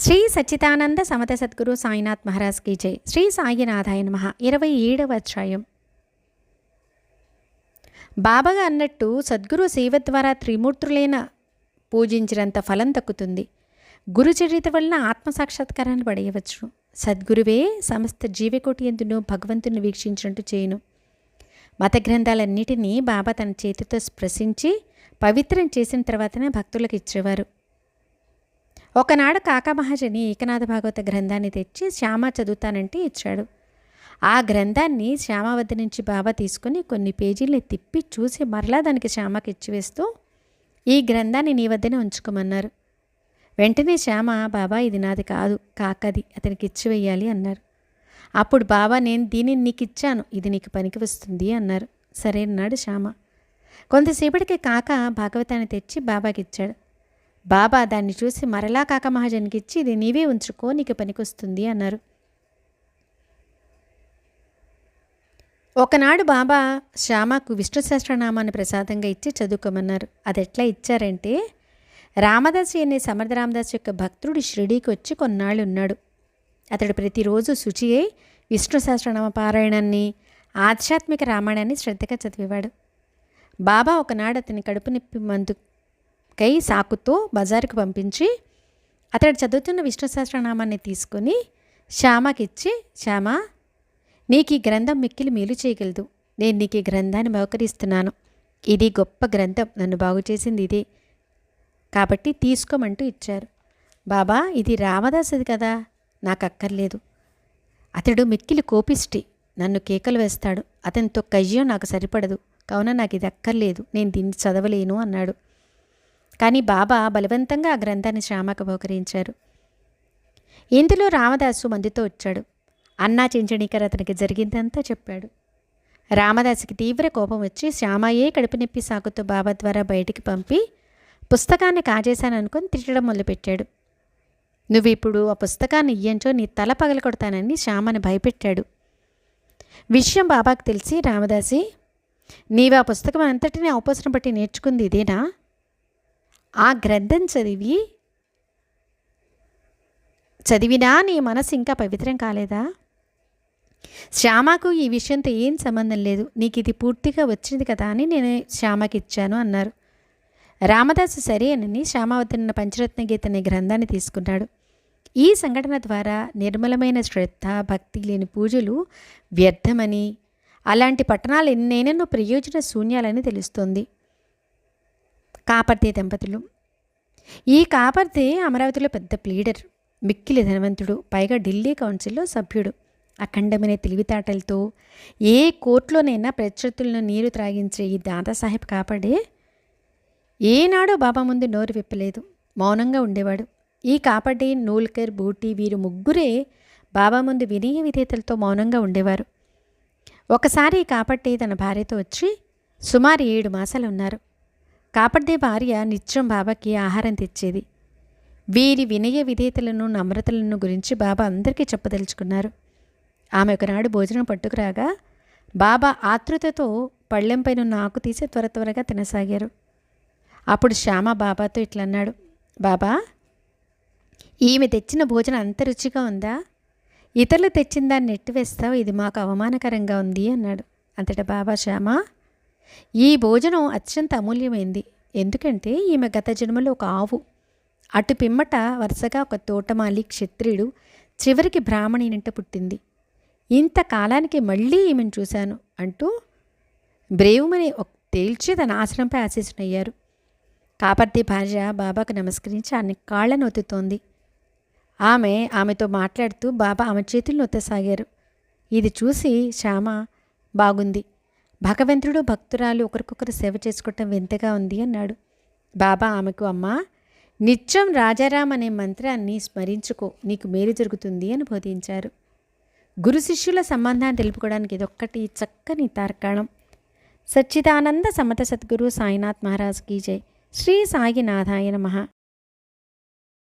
శ్రీ సచ్చిదానంద సమత సద్గురు సాయినాథ్ మహారాజ్ కీ జై. శ్రీ సాయినాథాయ నమ. ఇరవై ఏడవ అధ్యాయం. బాబాగా అన్నట్టు సద్గురు సేవ ద్వారా త్రిమూర్తులైన పూజించినంత ఫలం తక్కుతుంది గురుచరిత వలన ఆత్మసాక్షాత్కారాన్ని పడేయవచ్చు. సద్గురువే సమస్త జీవికోటి ఎందును భగవంతుని వీక్షించినట్టు చేయను. మత గ్రంథాలన్నిటినీ బాబా తన చేతితో స్పృశించి పవిత్రం చేసిన తర్వాతనే భక్తులకు ఇచ్చేవారు. ఒకనాడు కాకామహాజని ఏకనాథ భాగవత గ్రంథాన్ని తెచ్చి శ్యామ చదువుతానంటే ఇచ్చాడు. ఆ గ్రంథాన్ని శ్యామ వద్ద నుంచి బాబా తీసుకుని కొన్ని పేజీల్ని తిప్పి చూసి మరలా దానికి శ్యామకి ఇచ్చివేస్తూ ఈ గ్రంథాన్ని నీ వద్దనే ఉంచుకోమన్నారు. వెంటనే శ్యామ బాబా ఇది నాది కాదు కాకది అతనికి ఇచ్చివేయాలి అన్నారు. అప్పుడు బాబా నేను దీనిని నీకు ఇచ్చాను ఇది నీకు పనికి వస్తుంది అన్నారు. సరే అన్నాడు శ్యామ. కొంతసేపటికి కాక భాగవతాన్ని తెచ్చి బాబాకి ఇచ్చాడు. బాబా దాన్ని చూసి మరలా కాక మహాజన్కి ఇచ్చి ఇది నీవే ఉంచుకో నీకు పనికొస్తుంది అన్నారు. ఒకనాడు బాబా శ్యామకు విష్ణు సహస్రనామాన్ని ప్రసాదంగా ఇచ్చి చదువుకోమన్నారు. అది ఎట్లా ఇచ్చారంటే రామదాసి అనే సమర్థ రామదాస్ యొక్క భక్తుడు షిరిడీకి వచ్చి కొన్నాళ్ళు ఉన్నాడు. అతడు ప్రతిరోజు శుచి అయి విష్ణు సహస్రనామ పారాయణాన్ని ఆధ్యాత్మిక రామాయణాన్ని శ్రద్ధగా చదివేవాడు. బాబా ఒకనాడు అతని కడుపు నొప్పి మందు కై సాకుతో బజారుకు పంపించి అతడు చదువుతున్న విష్ణు సహస్రనామాన్ని తీసుకొని శ్యామకిచ్చి శ్యామ నీకు ఈ గ్రంథం మిక్కిలి మేలు చేయగలదు. నేను నీకు ఈ గ్రంథాన్ని బహుకరిస్తున్నాను ఇది గొప్ప గ్రంథం. నన్ను బాగు చేసింది ఇదే. కాబట్టి తీసుకోమంటూ ఇచ్చారు. బాబా ఇది రామదాసది కదా. నాకు అక్కర్లేదు అతడు మిక్కిలి కోపిష్టి. నన్ను కేకలు వేస్తాడు. అతనితో కయ్యం నాకు సరిపడదు. కావున నాకు ఇది అక్కర్లేదు నేను దీన్ని చదవలేను అన్నాడు. కానీ బాబా బలవంతంగా ఆ గ్రంథాన్ని శ్యామకు బహుకరించారు. ఇందులో రామదాసు మందితో వచ్చాడు. అన్నా చెంచణీకర్ అతనికి జరిగిందంతా చెప్పాడు. రామదాసుకి తీవ్ర కోపం వచ్చి శ్యామయ్యే కడుపు నొప్పి సాకుతో బాబా ద్వారా బయటికి పంపి పుస్తకాన్ని కాజేశాననుకొని తిట్టడం మొదలుపెట్టాడు. నువ్వు ఇప్పుడు ఆ పుస్తకాన్ని ఇయ్యంచో నీ తల పగల కొడతానని శ్యామని భయపెట్టాడు. విషయం బాబాకు తెలిసి రామదాసి నీవు ఆ పుస్తకం అంతటినీ అవపోసరం బట్టి నేర్చుకుంది ఇదేనా? ఆ గ్రంథం చదివి చదివినా నీ మనసు ఇంకా పవిత్రం కాలేదా? శ్యామకు ఈ విషయంతో ఏం సంబంధం లేదు. నీకు ఇది పూర్తిగా వచ్చింది కదా అని నేను శ్యామకి ఇచ్చాను అన్నారు. రామదాసు సరే అని శ్యామ వద్దన్న పంచరత్న గీత అనే గ్రంథాన్ని తీసుకున్నాడు. ఈ సంఘటన ద్వారా నిర్మలమైన శ్రద్ధ భక్తి లేని పూజలు వ్యర్థమని అలాంటి పట్టణాలు ఎన్నైనో ప్రయోజన శూన్యాలని తెలుస్తోంది. కాపర్తి దంపతులు. ఈ కాపర్తి అమరావతిలో పెద్ద ప్లీడర్ మిక్కిలి ధనవంతుడు పైగా ఢిల్లీ కౌన్సిల్లో సభ్యుడు. అఖండమైన తెలివితేటలతో ఏ కోర్టులోనైనా ప్రత్యర్థులను నీరు త్రాగించే ఈ దాదాసాహెబ్ కాపాడే ఏనాడో బాబా ముందు నోరు విప్పలేదు. మౌనంగా ఉండేవాడు. ఈ కాపాడే నూల్కర్ బూటి వీరు ముగ్గురే బాబా ముందు వినయ విధేతలతో మౌనంగా ఉండేవారు. ఒకసారి ఈ కాపట్టి తన భార్యతో వచ్చి సుమారు ఏడు మాసాలు ఉన్నారు. కాపడ్డే భార్య నిత్యం బాబాకి ఆహారం తెచ్చేది. వీరి వినయ విధేతలను నమ్రతలను గురించి బాబా అందరికీ చెప్పదలుచుకున్నారు. ఆమె ఒకనాడు భోజనం పట్టుకురాగా బాబా ఆతృతతో పళ్ళెంపైన ఆకు తీసి త్వర త్వరగా తినసాగారు. అప్పుడు శ్యామ బాబాతో ఇట్లా అన్నాడు బాబా ఈమె తెచ్చిన భోజనం అంత రుచిగా ఉందా? ఇతరులు తెచ్చిన దాన్ని నెట్టివేస్తావు ఇది మాకు అవమానకరంగా ఉంది అన్నాడు. అంతటా బాబా శ్యామ ఈ భోజనం అత్యంత అమూల్యమైంది. ఎందుకంటే ఈమె గత జన్మలో ఒక ఆవు. అటు పిమ్మట వరుసగా ఒక తోటమాలి క్షత్రియుడు చివరికి బ్రాహ్మణినింట పుట్టింది. ఇంతకాలానికి మళ్ళీ ఈమెను చూశాను అంటూ బ్రేవుమని ఒక తేల్చి తన ఆశ్రమంపై ఆశీసునయ్యారు కాపర్తి భార్య బాబాకు నమస్కరించి ఆమె కాళ్ళను ఒత్తుతోంది ఆమె ఆమెతో మాట్లాడుతూ బాబా ఆమె చేతులను ఒత్తసాగారు ఇది చూసి శ్యామ బాగుంది. భగవంతుడు భక్తురాలు ఒకరికొకరు సేవ చేసుకోవటం వింతగా ఉంది అన్నాడు. బాబా ఆమెకు అమ్మ నిత్యం రాజారాం అనే మంత్రాన్ని స్మరించుకో నీకు మేలు జరుగుతుంది అని బోధించారు. గురు శిష్యుల సంబంధాన్ని తెలుపుకోవడానికి ఇదొక్కటి చక్కని తార్కాణం. సచ్చిదానంద సమత సద్గురు సాయినాథ్ మహారాజ్ కీ జై. శ్రీ సాయినాథాయ నమ.